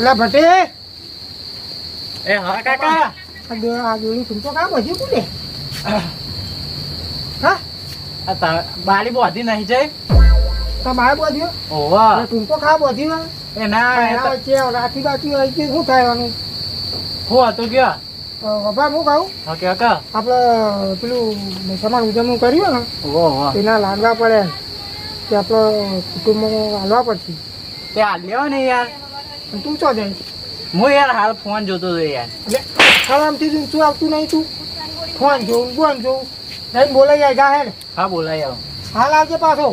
પેલા ભટ્ટે. એ હા કાકા. આ દો- આ તું તો કામ હજી કુલે હા? આ તા- બારી બોધી નહીં જાય તમારે બધું ઓવા. તું તો ખા બધી વાર એ ના વચ્ચે રાખી બાકી હોય કે શું ખાવાનું? હું હતું તો બાબા હું કહું ઓકે આપણે પેલું સમાન ઉજવણું કર્યું ને ઓહો. એના લાડવા પડે તે આપણો કુટુંબમાં હાલવા પડશે. તે હાલ લ્યો ને યાર. તું ચો જાય? હું યાર હાલ ફોન જોતો હતો યાર. એટલે આરામથી તું શું આવતું નહીં તું? ફોન જોઉં ફોન જોઉં. નહીં બોલાઈ જાય જા હે ને. હા બોલાય આવો. હાલ આવજે પાછો.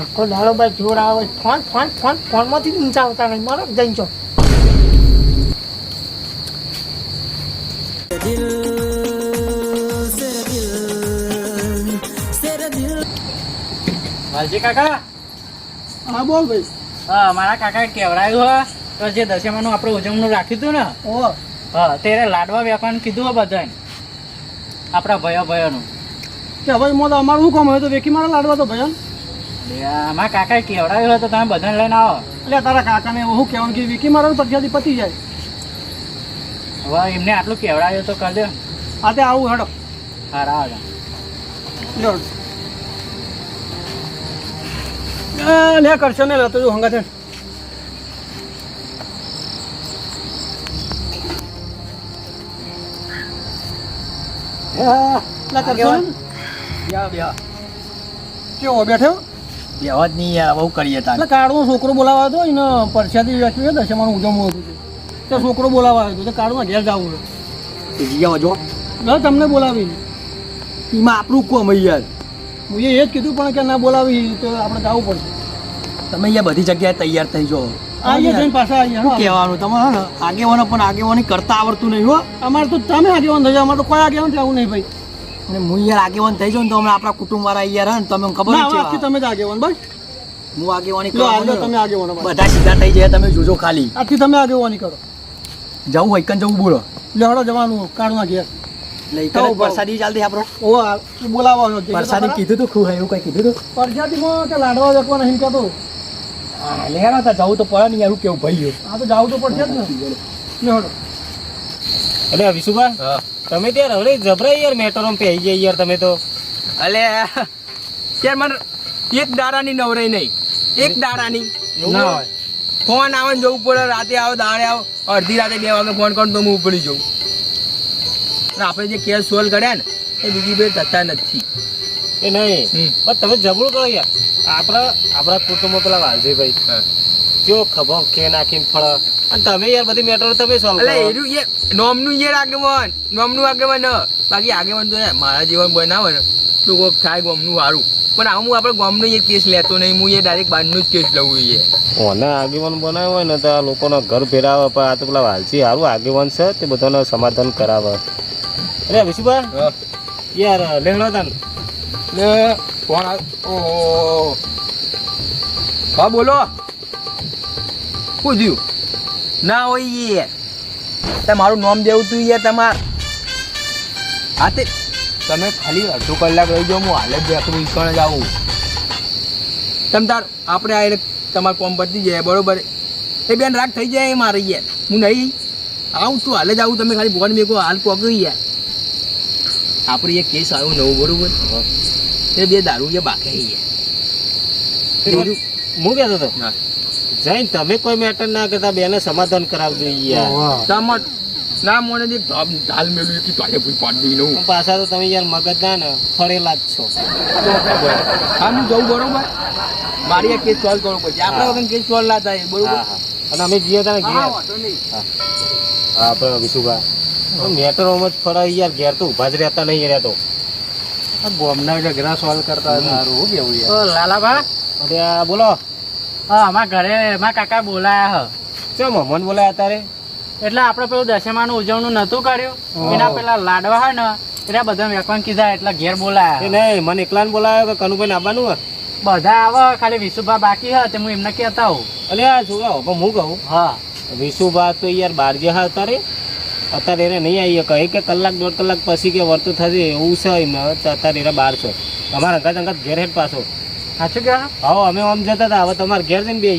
આખો દાડો ભાઈ જોર આવે. ફોન ફોન ફોન ફોનમાંથી જ ઊંચા આવતા નહીં. મારો જઈને છો વાલજી કાકા? હા બોલ ભાઈ. હા મારા કાકાએ કેવડાયું હો. તો જે દશમાનું આપણે ઉજવણું રાખ્યું હતું ને ઓ હા ત્યારે લાડવા વેપારનું કીધું હો બધાને. આપણા ભયો ભયોનું. કે હવે મોં તો અમારું શું કામ? હોય તો વેકી મારા લાડવા તો ભજન અમારા કાકાએ કહેવડાયું હોય તો તમે બધાને લઈને આવો. એટલે તારા કાકાને એવું કહેવાનું કે વેકી મારા પ્રખ્યાતિ પતી જાય? હવે એમને આટલું કેવડાયું તો કરી દે. આ તે આવું હેડો. હારા આવે લ્યો. લે કરશો ને તો જો હંગા કેવો બેઠો? બેહવા જ નહીં યાર બહુ કરીએ તાર કાળનો છોકરો બોલાવા હતો એને પરસાદી વેચવી છે દશમાનું ઉજવવું હતું. તે. છોકરો બોલાવા આવ્યો હતો તે કાળમાં ઘેર જવું છે જીયા જો. ના તમને બોલાવી. એમાં આપણું કોમ યાર. હું એ જ કીધું પણ કે ના બોલાવી તો આપણે જવું પડશે. તમે અહીંયા બધી જગ્યાએ તૈયાર થઈ જાઓ. આવીએ જઈને પાછા આવીએ શું કહેવાનું? તમારે આગેવાનો પણ આગેવાની કરતા આવડતું નહીં હો. અમારે તો તમે આગેવાન થઈ જાઓ. અમારે તો કોઈ આગેવાન થવું નહીં ભાઈ. અને હું યાર આગેવાન થઈ જાઉં તો હમણાં આપણા કુટુંબ વાળા અહીંયા રહે ને તમે ખબર છે તમે જ આગેવાન બસ. હું આગેવાની કરો તમે આગેવાનો બધા સીધા થઈ જાય તમે જોજો ખાલી. આથી તમે આગેવાની કરો. જવું હોય કન જવું બોલો લેવડો જવાનું કદાચ ઊભા. પ્રસાદી ચાલતી આપણો? ઓ બોલાવવાનો છે. કીધું તું ખું એવું કઈ કીધું તું? પરસાદીમાં લાડવા વેચવાના એમ કહેતો લેરા તા જવું તો પડે ને યાર કેવું ભાઈ આ તો જાવું તો પડશે જ ને. અરે વિશુભા તમે ત્યાં હવે જબરાઈ યાર મેટરો પે ગયા જાય યાર તમે તો. અલે યાર મને એક દાડાની નવરાઈ નહીં. એક દાડાની. ના હોય. ફોન આવે ને જવું પડે રાતે આવો દાડે આવો અડધી રાતે બે વાગે ફોન કરું તો હું ઉપડી જઉં. આપણે જે કેસ સોલ્વ કર્યા ને એ બીજી બે થતા નથી. એ નહીં. પણ તમે જબરું કરો યાર. આપણા આપણા કુટુંબમાં પેલા વાલજીભાઈ. કેવો ખભો કે નાખીને ફળ. અને તમે યાર બધી મેટરો તમે સોલ્વ કરો. એનું એ નોમનું યાર આગેવાન નોમનું આગેવાન બાકી આગેવાન તો મારા જીવન બનાવે ને તો કોઈક થાય ગોમનું સારું પણ આવું હું આપણે ગોમનો એ કેસ લેતો નહીં હું એ ડાયરેક્ટ બહારનું જ કેસ લઉં એ ઓને આગેવાન બનાવ્યો હોય ને તો આ લોકોના ઘર ભેરાવે પણ આ તો પેલા વાલજી સારું આગેવાન છે તે બધાને સમાધાન કરાવે. અરે વિશુભા? યાર લેવડો તાન. ને ફોન ઓહો હા બોલો. શું થયું ના હોય યાર તમારું નામ દેવું તું યાર તમાર. હા તે તમે ખાલી અડધો કલાક રહી જાઓ હું હાલ જ દેખું ઈકણ જ આવું. તમ તાર આપણે આ તમારું કોમ પતી જાય બરોબર? એ બેન રાગ થઈ જાય મારે યાર. હું નહીં? આવું તું હાલે જ આવું તમે ખાલી ફોન મેકો હાલ પકડી યાર આપણે એક કેસ આવ્યો નવો બરોબર? એ બે દારૂ જે બાકી યાર હું કહેતો હતો. જઈને તમે કોઈ મેટર ના કરતા બેને સમાધાન કરાવજો યાર. સામત ના મને જે ઢાલ મેળવી કે તારે ભૂલ પાડી પણ પાછા તો તમે યાર મગજ ના ને ફરેલા જ છો. હા હું જઉં બરોબર. મારી આ કેસ સોલ્વ કરવો પડશે. આપણે વગર કેસ સોલ્વ ના થાય બરોબર? અને અમે જઈએ તને હા, ઘેર હા. આપણે વિશુભા. મેટરોમાં જ ફરાય યાર ઘેર તો ઊભા જ રહેતા નહીં રહેતો. બોમના ઝઘડા સોલ્વ કરતા સારું. હું કેવું યાર? લાલાભા. બોલો. હા અમારા ઘરે મારા કાકા બોલાયા હ. ચમ મન બોલાય અત્યારે એટલે આપણે પેલું દશમાનું ઉજવણું નતું કર્યું. એના પેલા લાડવા હોય ને એટલે બધા વેકવાન કીધા એટલે ઘેર બોલાયા નહીં મને એકલાને બોલાયો કે કનુભાઈ આવવાનું હે? બધા આવે ખાલી વિશુભા બાકી હે તે હું એમને કહેતા હોઉં. અલે આ છોકરા હું કહું. હા. વિશુભા તો યાર બાર જે હા અત્યારે અત્યારે એને નહીં આવીએ શકે કે કલાક દોઢ કલાક પછી કે વર્તું થશે એવું છે એમને અત્યારે એને બાર છે. અમારા અંગાત અંગાત ઘેર હેઠ પાછો. સાચું કે હા અમે આમ જતા હતા. હવે તમારે ઘેર જઈને બે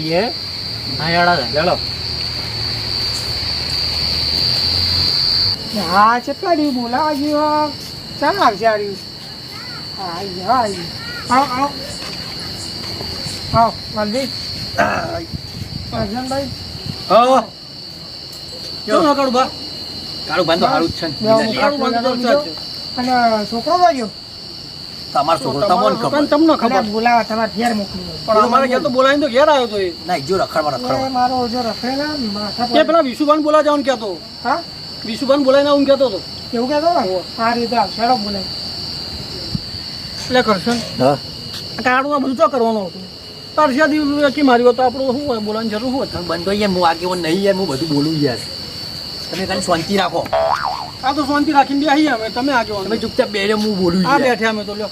હા હેડા ચાલો હા કેટલા દી બોલાવા ગયો ચાલ આવશે આ રહ્યું હા આવી આવી આવો. આવો આવો વાલજી અર્જનભાઈ. હા. કેવું કાઢું બા કાળું બાંધો હારું જ છે ને. કાળું બાંધો તો અને છોકરો બાજુ તમારો છોકરો તમને ખબર. તમને ખબર. બોલાવા તમારે ઘેર મોકલી પણ અમારે ઘેર તો બોલાવીને તો ઘેર આવ્યો તો એ. ના જો રખડવા રખડવા. મારો જો રખડેલા માથા પર પેલા વિશુભાન બોલા જવાનું કહેતો. હા? વિશુભાન બોલાવીને આવું કેતો હતો કેવું કેતો ને? આ રીતે આવશેડો બોલાય. એટલે કરશન હા. કાળું બધું તો કરવાનું હતું. પરસ્યાદી વેચી માર્યો તો આપણું શું હોય જરૂર શું બંધો યાર હું આગેવાન નહીં યાર હું બધું બોલું યાર. તમે ખાલી શાંતિ રાખો. આ તો શાંતિ રાખીને બેસી અમે તમે આગળ તમે ચૂપચાપ બેરે હું બોલું આ બેઠે અમે તો લ્યો.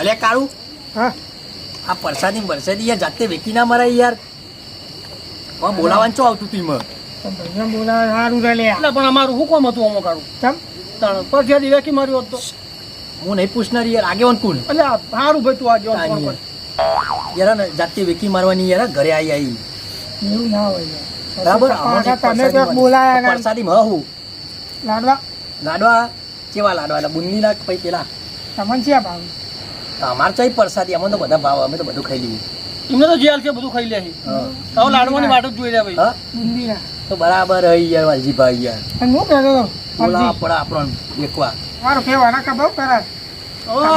અલે કાળું હા? આ પરસાદી પરસાદી યાર જાતે વેકી ના મરાય યાર. હવે બોલાવાનું ચો આવતું તું તો સારું લે. એટલે પણ અમારું શું કોમ હતું આમાં કાળું? તાણ માર્યો હતો હું નહીં પૂછનાર યાર આગેવાન કોણ? એટલે સારું ભાઈ તું કર યાર. જાતે વેકી મારવાની યાર ઘરે આવી આવી એવું ના હોય યાર. બરાબર? તમે પરસાદી ક્યાંક બોલાયા પરસાદી માં હું લાડવા? લાડવા? કેવા લાડવા? એટલે બુંદી ના પછી પેલા? તમને છે ભાવ? અમાર ચાઈ પરસાદી અમે તો બધા ભાવ અમે તો બધું ખાઈ લઈએ. એમને તો જેલ છે બધું ખાઈ લે હવે લાડવાની વાટ જ જોઈ રહ્યા ભાઈ. બુંદી ના. તો બરાબર હઈ યાર વાલજીભાઈ યાર. હું કહેતો હતો? બોલા પડે આપણને એકવાર. મારો કહેવાના કે બહુ કરે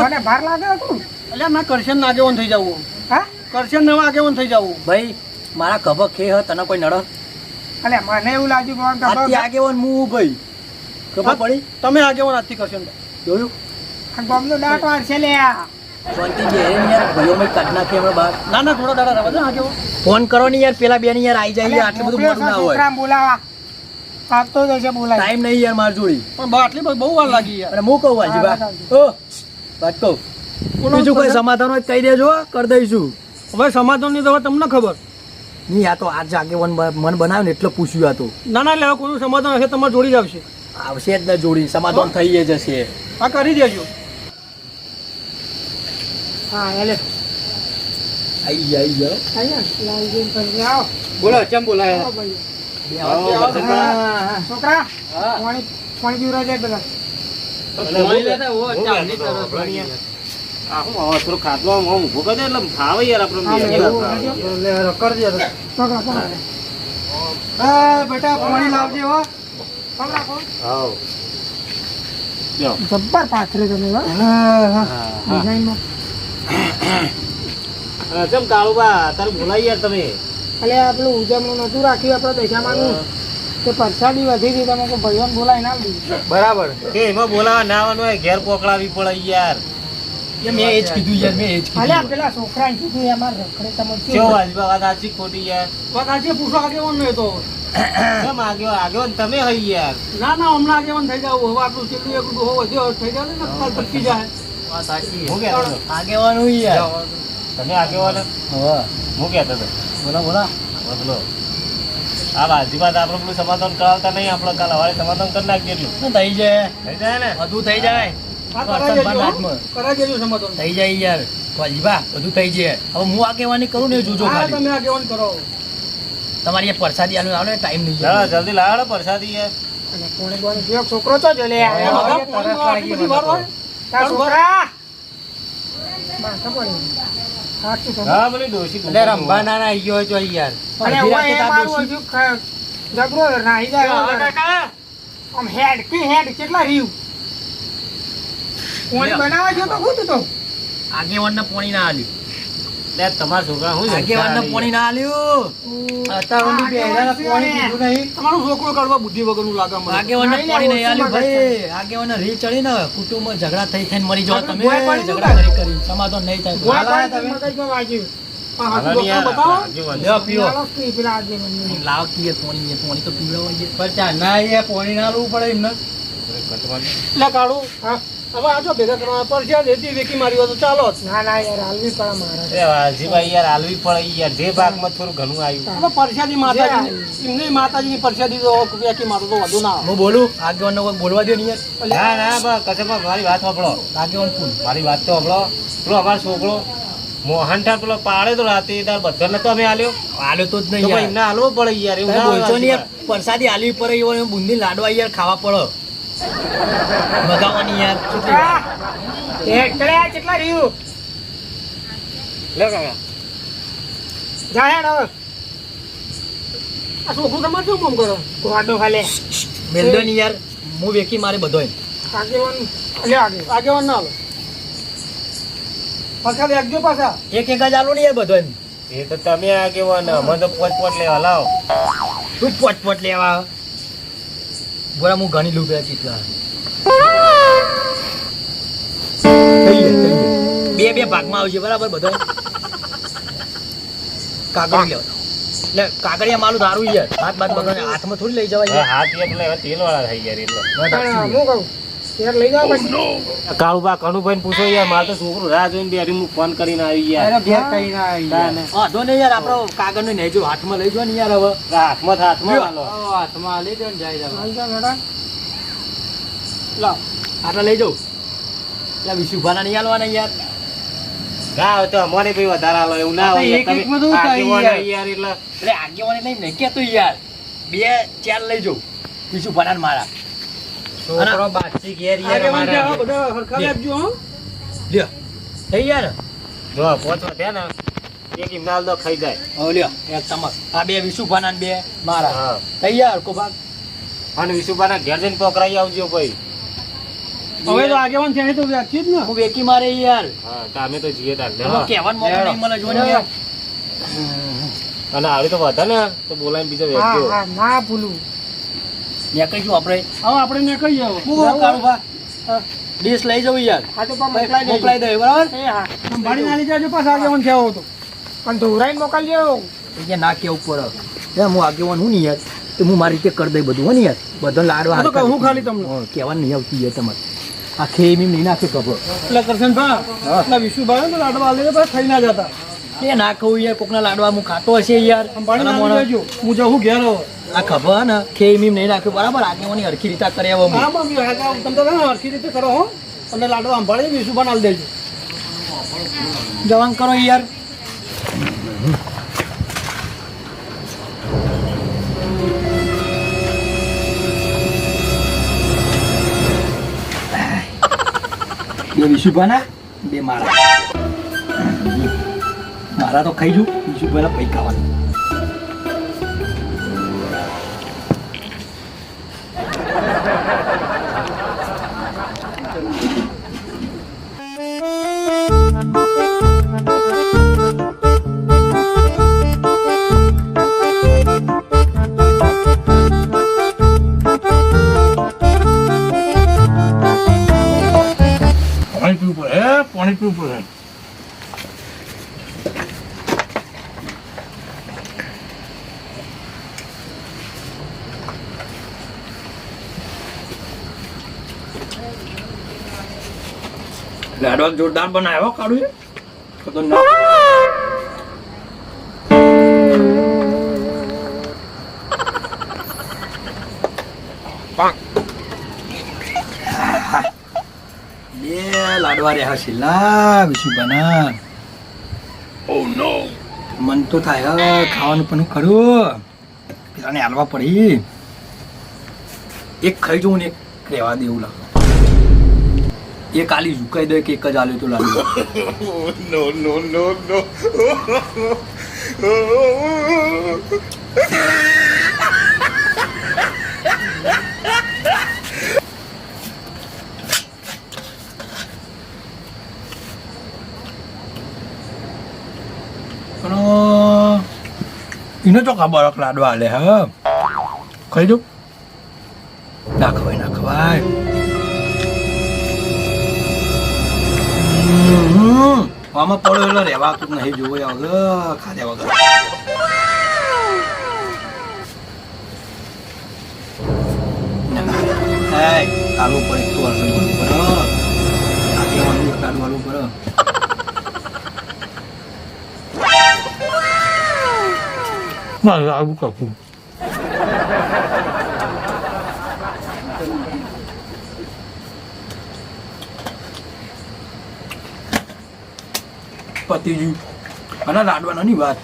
મને ભાર લાગે હતું? એટલે મેં કરશન ના આગેવાન થઈ જવું. હા? કરશન નવા આગેવાન થઈ જવું. ભાઈ મારા કબક ખે હ તને કોઈ નડ? એટલે મને એવું લાગ્યું કે આથી આગેવાન હું ભાઈ ખબર પડી? તમે આગેવાન આજથી કરશો જોયું? આ ગામનો દાંત લે બે રહેવા દે આગેવાન. ફોન કરો ને યાર પેલા બેન યાર આવી જાય આટલું બધું છે ના હોય. બોલાવા. આપતો જશે બોલાય. ટાઈમ નહીં યાર માર જોડી. પણ બા આટલી બહુ વાર લાગી યાર. અને હું કહું વાલજીભાઈ ઓ વાત કહું. બીજું કોઈ સમાધાન હોય કહી દેજો કરી દઈશું. હવે સમાધાનની તો તમને ખબર. નહીં આ તો આજ આગેવાન મન બનાવ્યું ને એટલે પૂછ્યું આ તો. ના ના એટલે કોઈનું સમાધાન હશે તમારે જોડી જ આવશે. આવશે જ ને જોડી સમાધાન થઈ જશે. આ કરી દેજો. હા એટલે આઈ આઈ આવો. બોલો ચમ બોલાય. છોકરા. પાણી પાણી પીવરા જાય બધા આ હું હવે થોડું ખાટલો આમ આમ ઊભો કરી એટલે ફાવે યાર આપણે. કરજો. બેટા પાણી લાવજે હો. જબ્બર પાથરે તમે. ડિઝાઇનમાં. હા, ચમ કાળુબા તારે બોલાય યાર તમે. અલે આ ઉજવણું નતું રાખ્યું આપણે દશામાનું તે પરસાદી વધી હતી તમે ભાઈઓને બોલાવી ના બરાબર. કે એમાં બોલાવા ના આવવાનું હોય ઘેર પોકળાવી પડે યાર. મેં એ જ કીધું યાર મેં એ જ અલે આ પેલા છોકરાને કીધું એમાં રખડે તમે કેવો કેવું? વાત સાચી ખોટી યાર? વાત આજે પૂછો આગેવાન નહીં તો? કેમ આગેવાન આગેવાન તમે હઈ યાર? ના ના હમણાં આગેવાન થઈ જાવ હવે આટલું છેલ્લું એક ડોહો વધ્યો થઈ જાય ને કાલ પચી જાય. વાત સાચી હું કે યાર? તમે આગેવાન હા? હું કહેતો હતો? બોલો બોલો. બોલો. આ વાજબી આપણે પેલું સમાધાન કરાવતા નહીં આપણે કાલ સમાધાન કરી નાખીએ એટલું. થઈ જાય? થઈ જાય ને? બધું થઈ જાય. થઈ જાય યાર. વાલજીભા બધું થઈ જાય. હવે હું આગેવાની કરું ને જોજો ખાલી. તમે આગેવાન કરો. તમારી પ્રસાદી આલું આવે ટાઈમ નહીં ચાલો જલ્દી લાવો ને પ્રસાદી યાર. છોકરો છો જો લે છોકરા. હા પેલી ડોશી એટલે રંભા ના ના ગયો છો યાર. અને અડધી એ મારું ડોશી- હજુ ખ- જબરો નાહી જાય આમ હેડ કે હેડ કેટલા રહ્યું કોણી બનાવવા જો તો ખુદ તો આગેવાનને પોણી ના આલ્યું. લે તમારા છોકરા હું આગેવાનને પોણી ના આલ્યું? અત્યાર સુધી બે પોણી પીધું નહીં. તમારું છોકરો કાઢવા બુદ્ધિ વગરનું લાગે મને. આગેવાનને પોણી નહીં, આલ્યું ભાઈ. આગેવાનને રી ચડી ને કુટુંબમાં ઝઘડા થઈ થઈને મરી જાઓ તમે. ઝઘડા કરી કરી સમાધાન નહીં થાય ગોળા પાડી તમે. મગજમાં વાગ્યું. પણ. લાવ કીએ પોણી પોણી તો પીવડાવવા પણ ના એ પોણી ના આલવું પડે એમને. કાઢું. હા. હવે આજો ભેગા કરવા પરસ્યા દેતી વેકી મારી તો ચાલો ના ના યાર હાલવી પડે મારે. એ યાર હાલવી પડે યાર જે ભાગમાં થોડું ઘણું આવ્યું. હવે પરસ્યાદી માતાજી એમને માતાજીની પરસ્યાદી તો વેકી મારું તો વધુ ના હું બોલું? આગેવાનને કોઈ બોલવા દે નહીં ના ના બસ કસમમાં મારી વાત સાંભળો. આગેવાન કોણ? મારી વાત તો સાંભળો. પેલો અમારો છોકરો મોહન ઠાર પેલો પાડે તો રાતે તાર બધાને તો અમે આલ્યો. આલ્યો તો જ નહીં એમને હાલવો પડે યાર એવું નહીં પરસાદી આલવી પડે એવું બુંદી લાડવા યાર ખાવા પડે. મગાવવાની યાર કેટલી એ કેટલા રહ્યું? લે કાકા જા હેડ હવે. આ છોકરું તમારે શું કામ કરો? ગોડો ખાલે. મેલદો ની યાર હું વેકી મારે બધો આગેવાન લે આગે આગેવાન ના આવે. પાછા વ્યાગજો પાછા. એક એક જ આલો ને યાર બધો એમ એ તો તમે આ કેવો ને અમે તો પોચ પોચ લેવા લાવો. તું પોચ પોચ લેવા બોલા હું ઘણી લઉં પેલા ગયા. બે બે ભાગમાં આવશે બરાબર બધો? કાગળ લેવા એટલે કાગળિયા માલું દારૂ યાર હાથ બાદ બગાડે હાથમાં થોડી લઈ જવાય. હાથ એટલે તેલ વાળા થઈ ગયા એટલે. હું કહું. કાળુબા કનુભાઈ પૂછો યાર મારે તો છોકરું રાહ જોઈને બેઠી હું ફોન કરીને આવી યાર અરે કઈ ના આવી વાંધો નહીં યાર આપણો કાગળનું નહીં જો હાથમાં લઈ જો ને યાર હવે. હાથમાં હાથમાં આલો હાથમાં લઈ દો ને જાય હાલ લાવ આટલા લઈ જાઉં એટલે વિશુભાના નહીં આલવાના યાર. ના તો અમારે ભાઈ વધારે આલો એવું ના હોય એક યાર. એટલે એટલે આગેવાની નહીં નહીં કેતો યાર. બે ચાર લઈ જાઉં વિશુભાના મારા. છોકરો બાચી ઘેર યાર અમારે બધા હરખા આપજો હો. લ્યો. થઈ યાર જો પોચવા થયા ને એક ઇમનાલ દો ખાઈ જાય. હવે લ્યો એક ચમચ આ બે વિશુભાના બે મારા. તૈયાર કોબાક અને વિશુભાના ઘેર જઈને પકડાઈ આવજો ભાઈ. હવે તો આગેવાન ત્યાં તો વ્યક્તિ જ ને. હું વેકી મારે યાર. હા તમે અમે તો જીએ તાર. એમાં કહેવાનું મોકો નહીં મને જોને અને આવી તો વધારે ને તો બોલાય બીજો વ્યક્તિ હા ના ભૂલું. નીકળીશું આપણે. હવે આપણે ને જાવ હું કાળુભા ડીશ લઈ જવું યાર. હા તો મોકલાઈ દે બરાબર? એ હા. સંભાળી નાલી જાજો પાછા આગેવાન થયા હો તો પણ ધોરાઈને મોકલજો. અહીંયા ના કેવું પડે. હું આગેવાન હું નહીં યાર. તો હું મારી રીતે કરી દઈ બધું હો ને યાર? બધો લાડવા તો હું ખાલી તમને. કહેવાનું નહીં આવતી યાર તમારે. આખે એમ નહીં નાખે ખબર એટલે કરશન ભા એટલે વિશુભાઈ લાડવા લઈને પાછા ખાઈ ના જતા. એ ના કહું યાર કોકના લાડવા હું ખાતો હશે યાર. હું જવું ઘેર આ ખબર ને ખેમી નહીં નાખ્યું બરાબર આગેવાની હરખી રીતે કરે હવે તમે તો હરખી રીતે કરો હો. અને લાડવા સંભાળી વિશુભાઈ બનાવી દેજો. જવાન કરો યાર. બે વિશુભાના બે મારા મારા તો ખાઈ જુ પહેલાં પૈ ખાવાનું. જોરદાર બનાવ્યો કાઢું ખતરનાક. બે લાડવા રહ્યા છેલ્લા વિશુભાના ઓ નો મન તો થાય ખાવાનું પણ ખરું પેલાને હાલવા પડી. એક ખાઈ જવું ને એક રહેવા દેવું લાગે. એક કાલી ઝુકાઈ દે કે એક જ આલ્યો તો નો નો એને તો ખબર લાડવા લે હ. ખાઈ દઉં ના ખવાય ના ખવાય. આમાં પડો એટલે રહેવાતું નહીં જોવો વગર. ખાધ્યા વગર આલુ પર એક તો આલુ પર આગેવાનું એક આલુ આલુ પર ના આવું કાકું પતી ગયું અને લાડવાનાની વાત.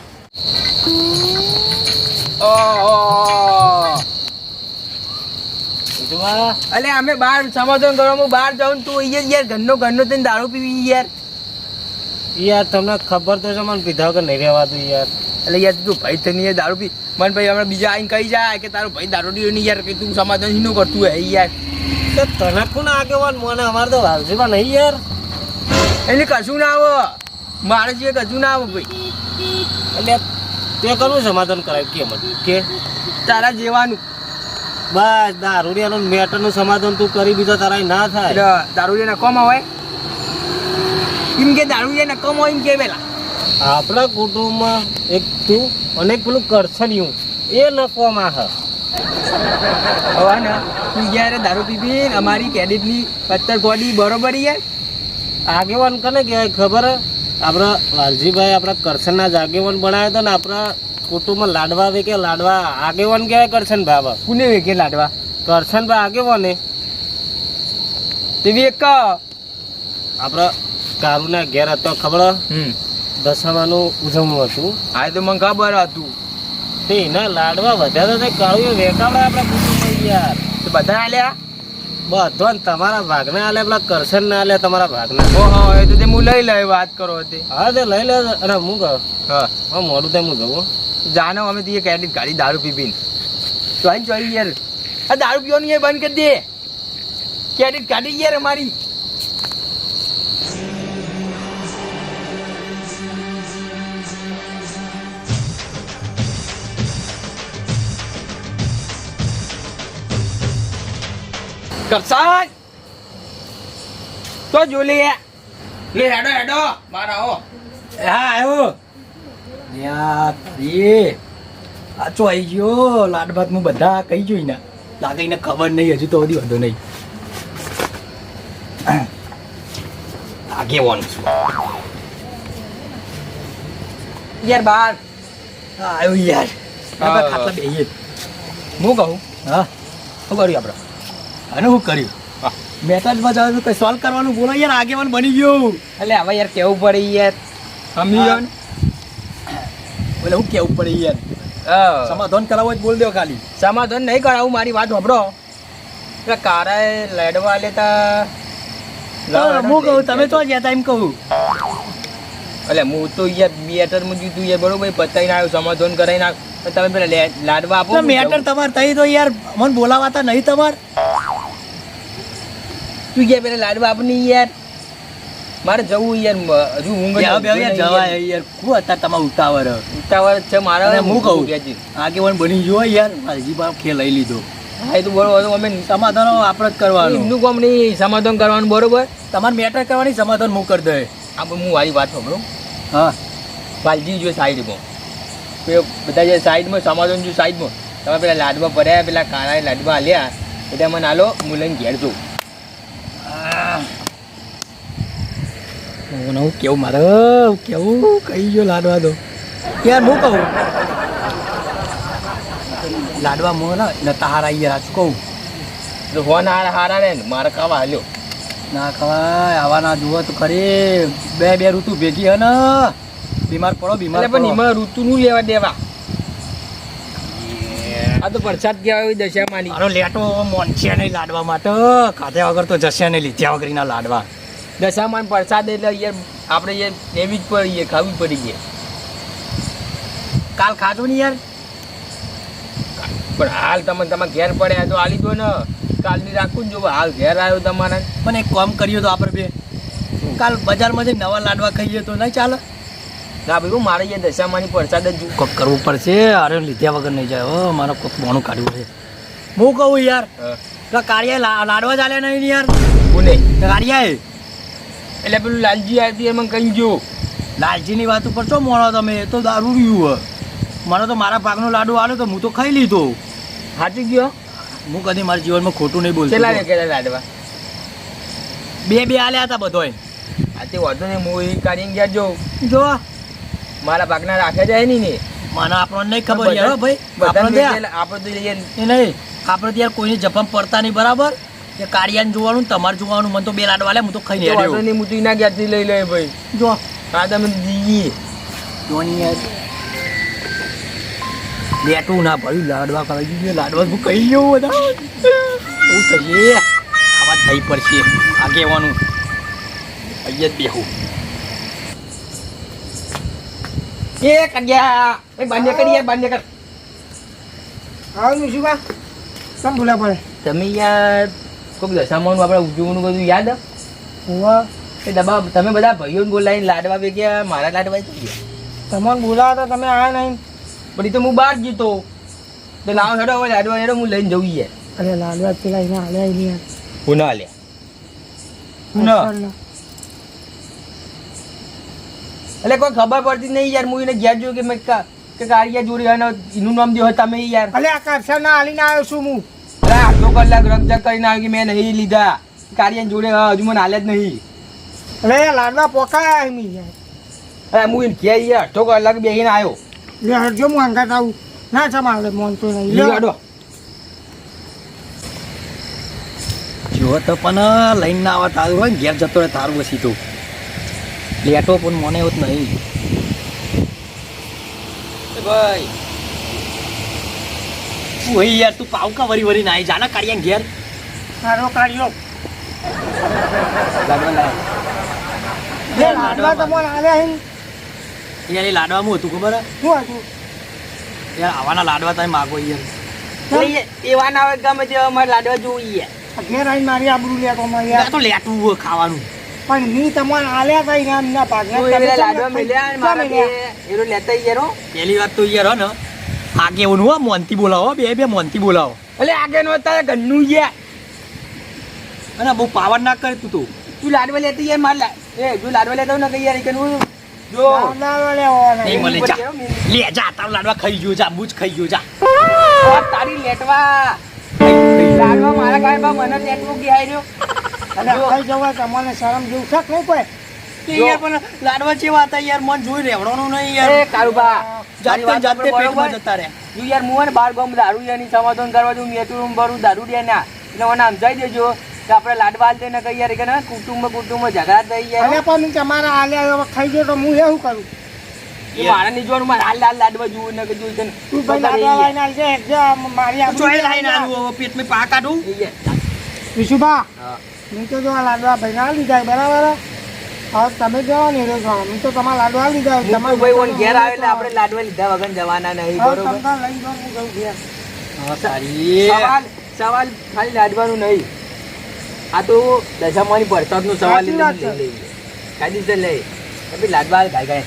અલે અમે બહાર સમાધાન કરવા હું બહાર જાઉં તું અહીંયા યાર ઘરનો ઘરનો તને દારૂ પીવી યાર. યાર તમને ખબર તો છે મને પીધા વગર નહીં રહેવાતું યાર. એટલે યાર તું ભાઈ તને દારૂ પી મને ભાઈ હમણાં બીજા આઈને કહી જાય કે તારો ભાઈ દારૂ પીવો નહીં યાર કે તું સમાધાન શું કરતું હે યાર. તો તને કોણ આગેવાન મને અમારે તો વાલજીમાં નહીં યાર. એટલે કશું ના આવે. મારે જે હજુ ના આવે ભાઈ. એટલે તે કરવું સમાધાન કરાય કે મને કે? તારા જેવાનું. બસ દારૂડિયાનું મેટરનું સમાધાન તું કરી બીજો તારા ના થાય. દારૂડિયા દારૂ કોમ નકોમાં હોય? એમ કે દારૂડિયા નકોમાં હોય એમ કે પેલા. આપણા કુટુંબમાં એક તું અને પેલું કરછનિયું એ નફોમાં હ. હવે ને તું જ્યારે દારૂ પી પી અમારી કેડિટની પત્તર ગોડી બરોબર યાર આગેવાન કને કહેવાય ખબર? આપણા વાલજીભાઈ આપણા કરછનના જ આગેવાન બનાવ્યા હતા ને આપણા કુટુંબમાં લાડવા વે કે લાડવા આગેવાન કહેવાય કરછન ભાવ કુને વેકે લાડવા? કરછન ભાઈ આગેવાને. તેવી એક આપણા કારુના ઘેર હતો ખબર? હમ. દશામાનું ઉજવણું હતું. આ તો મને ખબર હતું. તે એના લાડવા વધ્યા હતા તે કાળુએ વેકાવડા આપણા કુટુંબમાં યાર. બધા આલ્યા? બધો ને તમારા ભાગના આલે પેલા કરશન ના આલે તમારા ભાગના ઓહો એ તો તે હું લઈ લઈ વાત કરો હતી હા તે લઈ લે અને હું કહું? હા. હા મોડું તો હું જવું જાનો અમે તીએ કેડિટ ગાડી દારૂ પી પીને. ચોઈ યાર. આ દારૂ પીવાનું એ બંધ કરી દે. કેડિટ ગાડી યાર અમારી. તો જો લે. હેડો હેડો. મારા આવો. હા આવ્યો યાર આચો આવી ગયો? લાટભાત હું બધા કહી જોઈ ને. લાગે ખબર નહીં હજુ તો બધી વાંધો નહીં. આગેવાન છું. યાર બાર. આવ્યો યાર. ખાટલા બેહીએ. હું કહું? હા. શું કર્યું આપણે અને હું કર્યું? મેટાજમાં જવાનું તો કઈ સોલ્વ કરવાનું બોલો યાર આગેવાન બની ગયો એટલે હવે યાર કેવું પડે યાર? સમજી ગયો ને? એટલે હું કેવું પડે યાર? હા. સમાધાન કરાવો જ બોલ દો ખાલી. સમાધાન નહીં કરાવું મારી વાત સાંભળો. એટલે કારાએ લડવા લેતા હું કહું તમે તો જતા એમ કહું. એટલે હું તો યાર બેટરમાં જીતું યાર બરોબર? પતાઈને આવ્યો સમાધાન કરાઈને નાખ તમે પેલા લે- લાડવા આપો મેટર તમારે થઈ તો યાર મને બોલાવાતા નહીં તમારે. તું ગયા પેલા લાડવા આપની યાર. મારે જવું યાર હજુ ઊંઘ જ યાર. શું હતા તમારું ઉતાવળ. ઉતાવળ છે મારા હું કહું કે આગેવાન બની ગયો યાર. હજી બાપ ખેલ લઈ લીધો. હા એ તો બરોબર અમે સમાધાન આપણે જ કરવાનું. એમનું કામ નહીં સમાધાન કરવાનું બરોબર? તમારે મેટર કરવાની સમાધાન હું કરી દે. આ હું મારી વાત સાંભળું. હા. વાલજી જો સાઈડમાં. બધા જે સાઈડમાં સમાધાન જો સાઈડમાં. તમે પેલા લાડવા ભર્યા પેલા કાળા લાડવા આલ્યા. એટલે મને આલો મુલન ઘેર જઉં. હું હું કેવું મારે? કેવું? કહી જો લાડવા દો યાર હું કહું? લાડવા મો ને તારા યાર આજ કહું. ફોન હારા હારા રે ને મારે ખાવા હાલ્યો. ના ખવાય આવા ના જુઓ તો ખરી. બે બે ઋતુ ભેગી હે ને. બીમાર પડો બીમાર પણ એમાં એમાં ઋતુનું લેવા દેવા. આ તો વરસાદ ગયા એવી દશા માની. મારો લેટો મોન છે નહીં લાડવા માટે. ખાધ્યા વગર તો જશે નહીં લીધ્યા વગરના લાડવા. દશામાન પ્રસાદ એટલે યાર આપણે યાર લેવી જ પડી યાર ખાવી પડી ગઈ કાલ ખાધો ને યાર? પણ હાલ તમે તમે ઘેર પડ્યા તો આલી દો ને. કાલની રાખું જ જો હાલ ઘેર આવ્યો તમારે. પણ એક કામ કર્યો તો આપણે બે. કાલ બજારમાં જઈને નવા લાડવા ખાઈએ તો નહીં ચાલે? ના ભાઈ મારે યાર દશામાની પ્રસાદ જ કોક કરવું પડશે? અરે લીધ્યા વગર નહીં જાય. હો મારે કોક બોણું કાઢવું છે. હું કહું યાર હા. તો કાળિયા લાડવા ચાલે નહીં યાર? કોને કાળિયાએ? એટલે પેલું લાલજી આવતી એમાં કહી જો લાલજીની વાત ઉપર છો મોણો તમે? એ તો દારૂ રહ્યું હે મને તો મારા પાકનો લાડુ આવ્યો તો હું તો ખાઈ લીધો. હાચી ગયો? હું કદી મારા જીવનમાં ખોટું નહીં બોલતો. કેટલા લાડવા? બે બે આલ્યા હતા બધોય. આ તે વાંધો નહીં હું એ કાઢીને ગયા જો. જો મારા પાકના રાખે જાય નહીં ને. મને આપણને નહીં ખબર યાર ભાઈ. આપણે તો નહીં. આપણે તો યાર કોઈને જફમ પડતા નહીં બરાબર? એ કાળિયાને જોવાનું તમારે જોવાનું મને તો બે લાડવા લે હું તો હેડ્યો નહીં હું તો એના ગેરથી લઈ લે ભાઈ. જો. હા તમે દીએ જોની યાર. ના ભર્યું લાડવા કરાવી દીધું લાડવા હું કહી ગયો બધા. એવું કહીએ આવા થઈ પડશે. આ કહેવાનું. અહીંયા જ બેહું. એ કન્યા એ બાન્ય કરી યાર બાન્ય કર. આવો મિશુભા કેમ? ભૂલા પડે? તમે યાર કોઈક દશામાનું આપણે ઉજવવાનું બધું યાદ? હોવા. એ દબા તમે બધા ભાઈઓને બોલાવીને લાડવા બે ગયા મારા લાડવા થઈ ગયા. તમને તમે આવ્યા નહીં. પણ એ તો હું બહાર જીતો તો. લાવ હેડો હવે લાડવા હેડો હું લઈને જવું યાર. અરે લાડવા પેલા એને હાલ્યા નહીં યાર. હું ના લે હું ના. એટલે કોઈ ખબર પડતી નહીં યાર. હું એને ઘેર જોયું કે મેં કે કાળિયા જોડી અને એનું નામ દો તમે યાર. અલે આ ના હાલીને આવ્યો છું હું. અરે આટલો કલાક રકજક કરીને આવ્યો કે મેં નહીં લીધા. કાળિયા જોડે હજુ મને હાલે જ નહીં. અરે લાડવા પોકાયા એમ યાર અરે હું એને કે યાર અડધો કલાક બેહીને આવ્યો. લે હરજો હું અંગાત આવું ના ચમાલે મોન તો નહીં. લાડો જો તો પણ લઈને ના આવે તારું હોય ને ઘેર જતો રહે તારું પછી તો. લેટો પણ મને એવું જ નહીં ભાઈ. ઓય યાર તું પાવકા વરી વરી ના આવી જાના કાઢ્યા ઘેર. સારો કાઢ્યો લાડવા લાડવા તમને હાલ્યા હે. યાર એ લાડવામાં હતું ખબર? હે? શું હતું? યાર આવાના લાડવા તમે માગો યાર. એવા ના હોય ગમે તે અમારે લાડવા જોઈએ. ઘેર આવીને મારી આબરૂ લે તો માં યાર. તો લેટવું હોય ખાવાનું. પણ મી તમને આલ્યા તા ઇના એમના ભાગના તું તમે લાડવા મળ્યા અને મારા બે એરો લેતા યાર હો. પહેલી વાત તો યાર હો ને. આગેવાનું હો મોનથી બોલાવો બે બે મોનથી બોલાવો. એટલે આગે નો તારે ઘરનું યાર. અને બહુ પાવર ના કરે તું તું. તું લાડવા લેતી યાર માર લા- એ તું લાડવા લેતા હોય ને કઈ યાર કે હું જો. લાડવા લેવાના. નહીં મળે જા. લે જા તારું લાડવા ખાઈ ગયો જા બુજ ખાઈ ગયો જા. તારી લેટવા. લાડવા મારા બા મને લેટવું કે આઈ રહ્યો અને ખાઈ જવા તમને શરમ જેવું છે નહીં કોઈ યાર પણ લાડવા ચેવા હતા યાર મન જોઈ રેવડવાનું નહીં યાર. એ કારુબા જાતે જાતે પેટમાં જતા રહે તું યાર મું ને બાર ગામ દારૂ યાની સમાધાન કરવા જઉં મેં ભરું દારૂ ડે ના એટલે મને સમજાઈ દેજો કે આપણે લાડવા હાલ ને કઈ યાર કે ના કુટુંબ કુટુંબ ઝઘડા થઈ જાય યાર પણ તમારા હવે ખાઈ ગયો તો હું એવું કરું? મારા ની જોડું મારે હાલ હાલ લાડવા જોવું ને કે જોઈ તને તું ભાઈ લાડવા લાઈને આવજે એક મારી લે લાઈને હવે પેટમાં પા કાઢું. વિશુભા હા. હું તો જો આ લાડવા ભાઈ ના લીધા બરાબર હવે તમે જાઓ ને એટલે જાઓ તો તમારા લાડવા લીધા હું ભાઈ ઓન ઘેર આવે એટલે આપણે લાડવા લીધા વગર જવાના નહીં બરોબર? તમને લઈ જાઓ હું જાઉં ઘેર. હા સારી. સવાલ સવાલ ખાલી લાડવાનું નહીં. આ તો દશામાની પરસાદનો સવાલ લઈ છે. લઈએ. લઈ પછી લાડવા ગાય ગાય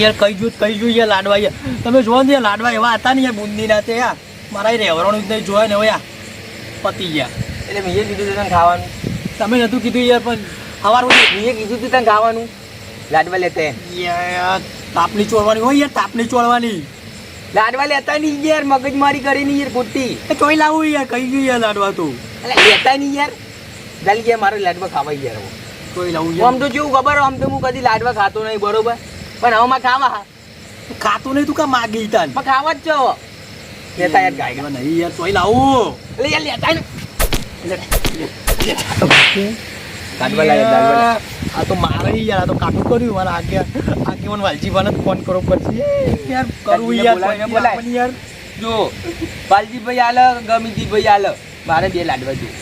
યાર કઈ જો કઈ જો યાર લાડવા યાર? તમે જોવો ને લાડવા એવા હતા ને યાર બુંદી ના તે યાર. મારા રેવરાણું જ નહીં જોયા ને હવે પતી ગયા એટલે મેં કીધું તું તને ખાવાનું. તમે નતું કીધું યાર પણ સવારમાં મેં કીધું તું તને ખાવાનું. લાડવા લેતા યાર તાપની ચોળવાની હોય યાર તાપની ચોળવાની. લાડવા લેતા નહીં યાર મગજમારી કરી નહીં યાર ખોટી. ચોઈ લાવું યાર કઈ ગયું યાર લાડવા તો? એટલે લેતા નહીં યાર. ચાલ ગયા મારે લાડવા ખાવા યાર. ચોઈ લાવું આમ તો જેવું ખબર આમ તો હું કદી લાડવા ખાતો નહીં બરોબર? પણ હવે માં ખાવા ખાતું નહીં તું કા માગી તાન પણ ખાવા જ છો. લેતા યાર ગાય. નહીં યાર ચોઈ લાવું. એટલે યાર લેતા ને લાડવા લાય લાડવા લાય. આ તો મારે યાર આ તો કાઠું કર્યું મારા આગે આગે મને વાલજી જ ફોન કરવો પડશે યાર કરવું યાર બોલાય, યાર. જો પાલજીભાઈ આલ ગમીજીભાઈ આલે મારે બે લાડવા જોઈએ.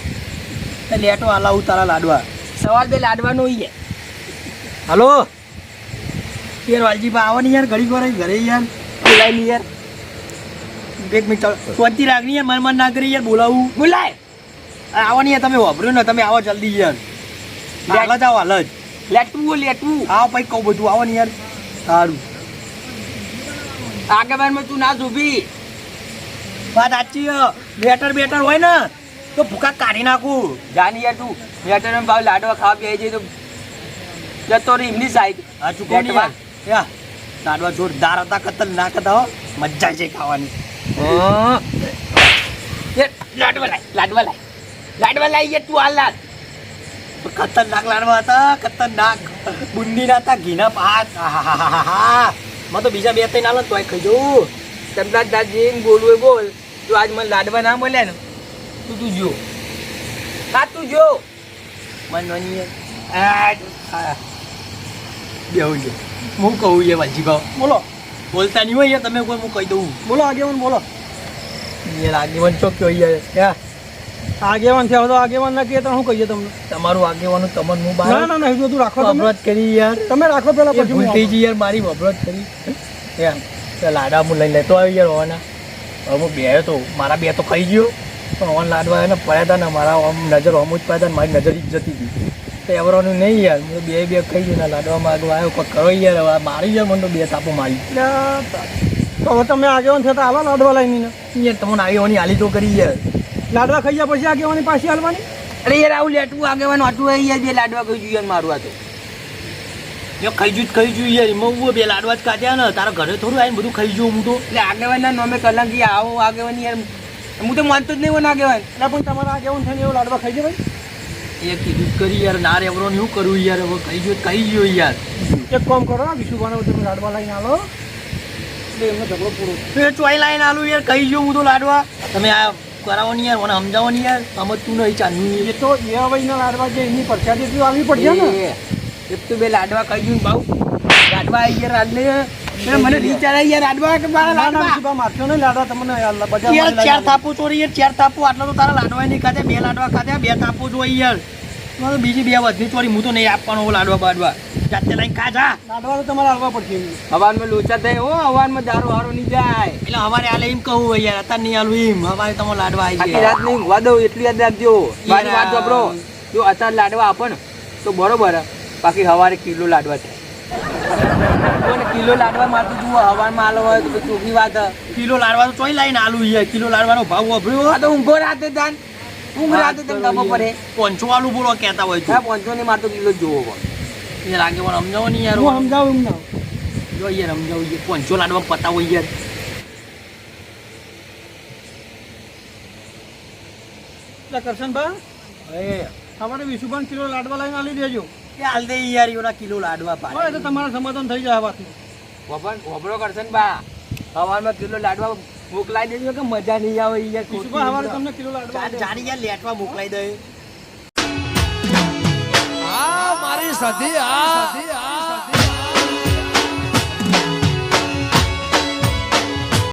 લેટો આલાવું તારા લાડવા. સવાલ બે લાડવાનો ઈ હલો? યાર વાલજીભાઈ આવો ને યાર ઘડી વાર ઘરે યાર. બોલાય ને યાર. એક મિનિટ સ્વચ્છી રાખની યાર મન મન ના કરી યાર બોલાવું. બોલાય. આ આવો યાર તમે વાપર્યું ને તમે આવો જલ્દી યાર. હાલ જ આવો હાલ જ. લેટવું હો, લેટવું આવો પછી કહું બધું આવો ને યાર. સારું. આગેવાનમાં તું ના જોભી વાત સાચી બેટર બેટર હોય ને તો ભૂકા કાઢી નાખું. જાની યાર તું બેટર ભાવ લાડવા ખાવા બે છે તો જતો રહી એમની સાઈડ આ ચૂકો નહીં યાર? યા લાડવા જોરદાર હતા ખતરનાક હતા હો. મજા છે ખાવાની. લાડવા લાય લાડવા લાય. લાડવા લાવી ગયા તું હાલ લાડ. ખતરનાક લાડવા હતા, ખતરનાક. બુંદીના હતા, ઘીના પાક હા મને તો બીજા બે ત્રણ આલે તો ખાઈ જવું તમતા દાદીને બોલવું બોલ. તો આજ મને લાડવા ના મળ્યા ને, તું તું જો. હા, તું જો. મને આ. છે હું કહું છે વાલજીભાવ બોલો. બોલતા નહીં હોય તમે કોઈ હું કહી દઉં. બોલો, આગેવાન, બોલો. એ આગેવાન ચોક કયો યાર ક્યાં આગેવાન થયા તો આગેવાન ના કહીએ તો શું કહીએ તમને? તમારું આગેવાનું તમને હું ના બહાર ના ના હજુ તું રાખો તમે. વપરાત કરી યાર. તમે રાખો પેલા પછી ભૂલ હું થઈ આવું. યાર મારી વપરાત કરી. યાર લાડા હું લઈને લેતો આવ્યો યાર હોવાના હવે હું બે તો મારા બે તો ખાઈ ગયો. પણ ઓન લાડવા એને પડ્યા હતા ને મારા આમ નજર હોમ જ પડ્યા હતા ને મારી નજર જ જતી હતી. તો એવરોનું નહીં યાર હું બે બે ખાઈ ગયો ને લાડવામાં માગવા આવ્યો. કોઈ કરો યાર હવે મારી યાર મને તો બે તાપો મારી. તો હવે તમે આગેવાન થયા તો આવા લાડવા લઈને યાર તમને આગેવાની હાલી તો કરી યાર. લાડવા ખાઈ ગયા પછી આગેવાની પાછી હાલવાની? અરે યાર આવું લેટવું આગેવાનું હતું યાર બે લાડવા ખાઈ જોઈએ મારું આ તો. જો ખાઈ જુ ખાઈ જુ યાર એમાં હું બે લાડવા જ કાઢ્યા ને તારા ઘરે થોડું આવીને બધું ખાઈ જવું હું તો. એટલે આગેવાનના નોમે કલંકી આવો આગેવાન યાર. હું તો માનતો જ નહીં હોય ને આગેવાન. એટલે પણ તમારા આગેવાન થઈને એવો લાડવા ખાઈ જાય એ કીધું કરી યાર ના રેવરો શું કરવું યાર હવે ખાઈ ગયો તો ખાઈ ગયો યાર. એક કામ કરો વિશુભાને તમે લાડવા લઈને આવો એટલે એમનો ઝઘડો પૂરો એ ચોઈ લાઈન આલું યાર ખાઈ ગયો હું તો લાડવા. તમે આ કરાવો યાર મને સમજાવો યાર. સમજતું નહીં એ તો લાડવા જે એની પરસાદી તો આવી પડશે ને? એક તો બે લાડવા કહી દઉં બાઉ. લાડવા આવી ગયા રાત મને વિચાર ગયા લાડવા કે મારા ના ના લાડવા? મારશો નહીં લાડવા તમને યાર ચાર થાપો ચોરી યાર ચાર થાપો. આટલા તો તારા લાડવા નહીં ખાધા બે લાડવા ખાતે બે થાપો જોઈ યાર. તો બીજી બે વધની ચોરી હું તો નહીં આપવાનો લાડવા બાડવા. જાતે લઈને ખાજા લાડવા તો તમારે હાલવા પડશે. હવાનમાં લોચા થાય હો હવાનમાં દારૂ હારો નહીં જાય. એટલે અમારે આલે એમ કહું હોય યાર અત્યારે નહીં આલું એમ. અમારે તમારે લાડવા આવી જાય રાત નહીં ઊંઘવા દઉં એટલું યાદ રાખજો. મારી વાત. સાંભળો. જો અત્યારે લાડવા આપો ને તો બરોબર. હે. બાકી હવારે કિલો લાડવા થાય કિલો લાડવા મારતું જુઓ હવારમાં આલો હોય તો ચોખ્ખી વાત. કિલો લાડવા તો ચોઈ લાઈને આલું છે. કિલો લાડવાનો ભાવ અભર્યો આ તો ઊંઘો રાતે દાન ઊંઘ રાતે તમે કામ પડે. પોંચો આલુ બોલો કહેતા હોય હા તો. પહોંચો ને મારતો કિલો જોવો પણ યાર આગે પણ સમજાવો નહીં યાર. હું સમજાવું એમને જો યાર સમજાવો યાર. પોંચો લાડવા પતાવો યાર. એટલે કરશનભા તમારે વિશુભાન કિલો લાડવા લઈને આલી દેજો. હાલ દે યાર એવડા કિલો લાડવા પાડે. તો તમારા સમાધાન થઈ જાય વાતનું. વપન વપરો કરશે ને બા હવારમાં કિલો લાડવા મોકલાઈ દેજો કે મજા નહીં આવે યાર વિશુભા હવારે તમને કિલો લાડવા જાડી જાડી યાર લેટવા મોકલાઈ દે. આ મારી સધી આ